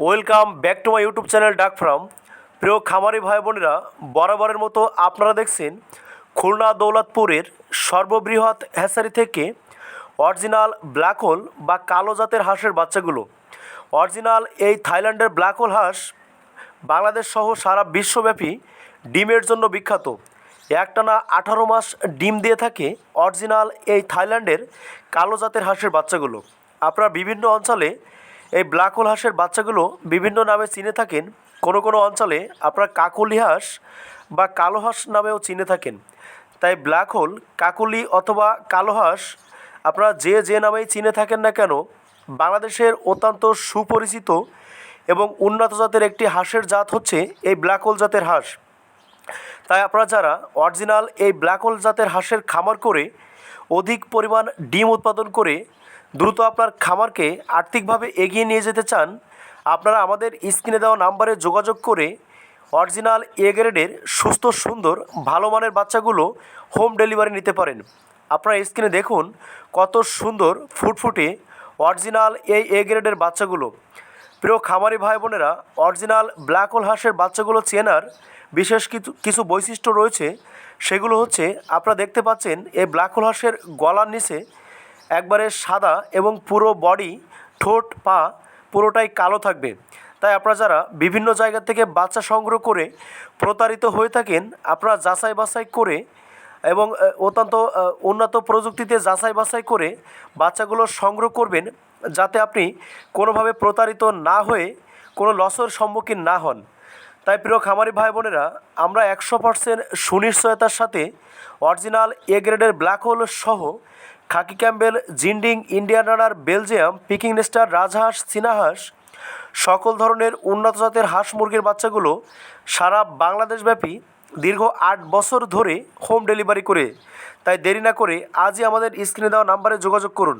Welcome back to my YouTube channel duck farm. প্রিয় খামারি ভাই বোনেরা, বরাবরের মতো আপনারা দেখছেন খুলনা দৌলতপুরের সর্ববৃহৎ হ্যাসারি থেকে অরিজিনাল ব্ল্যাক হোল বা কালো জাতের হাঁসের বাচ্চাগুলো। অরিজিনাল এই থাইল্যান্ডের ব্ল্যাক হোল হাঁস বাংলাদেশ সহ সারা বিশ্বব্যাপী ডিমের জন্য বিখ্যাত। একটানা আঠারো মাস ডিম দিয়ে থাকে অরিজিনাল এই থাইল্যান্ডের কালো জাতের হাঁসের বাচ্চাগুলো। আপনারা বিভিন্ন অঞ্চলে এই ব্ল্যাক হোল হাঁসের বাচ্চাগুলো বিভিন্ন নামে চিনে থাকেন। কোনো কোনো অঞ্চলে আপনারা কাকলি হাঁস বা কালো হাঁস নামেও চিনে থাকেন। তাই ব্ল্যাক হোল, কাকলি অথবা কালো হাঁস আপনারা যে যে নামেই চিনে থাকেন না কেন, বাংলাদেশের অত্যন্ত সুপরিচিত এবং উন্নত জাতের একটি হাঁসের জাত হচ্ছে এই ব্ল্যাক হোল জাতের হাঁস। তাই আপনারা যারা অরিজিনাল এই ব্ল্যাক হোল জাতের হাঁসের খামার করে অধিক পরিমাণ ডিম উৎপাদন করে দ্রুত আপনার খামারকে আর্থিকভাবে এগিয়ে নিয়ে যেতে চান, আপনারা আমাদের স্ক্রিনে দেওয়া নাম্বারে যোগাযোগ করে অরিজিনাল এ গ্রেডের সুস্থ, সুন্দর, ভালো মানের বাচ্চাগুলো হোম ডেলিভারি নিতে পারেন। আপনারা স্ক্রিনে দেখুন কত সুন্দর, ফুটফুটে অরিজিনাল এই এ গ্রেডের বাচ্চাগুলো। প্রিয় খামারি ভাই বোনেরা অরিজিনাল ব্ল্যাক হোল হাঁসের বাচ্চাগুলো চেনার বিশেষ কিছু কিছু বৈশিষ্ট্য রয়েছে। সেগুলো হচ্ছে, আপনারা দেখতে পাচ্ছেন, এই ব্ল্যাক হোল হাঁসের গলার নিচে একবারে সাদা এবং পুরো বডি ঠোঁট, পা পুরোটাই কালো থাকবে। তাই আপনারা যারা বিভিন্ন জায়গা থেকে বাচ্চা সংগ্রহ করে প্রতারিত হয়ে থাকেন, আপনারা যাচাই বাছাই করে এবং অত্যন্ত উন্নত প্রযুক্তিতে যাচাই বাছাই করে বাচ্চাগুলো সংগ্রহ করবেন, যাতে আপনি কোনোভাবে প্রতারিত না হয়ে কোনো লসের সম্মুখীন না হন। তাই প্রিয় খামারি ভাই বোনেরা, আমরা একশো পার্সেন্ট সুনিশ্চয়তার সাথে অরিজিনাল এ গ্রেডের ব্ল্যাক হোল সহ khaki Campbell Jinding Indian runner Belgium, Peking Nestor রাজহাঁস চীনাহাঁস সকল ধরনের উন্নত জাতের হাঁস মুরগির বাচ্চাগুলো সারা বাংলাদেশব্যাপী দীর্ঘ আট বছর ধরে হোম ডেলিভারি করে। তাই দেরি না করে আজই আমাদের স্ক্রিনে দেওয়া নাম্বারে যোগাযোগ করুন।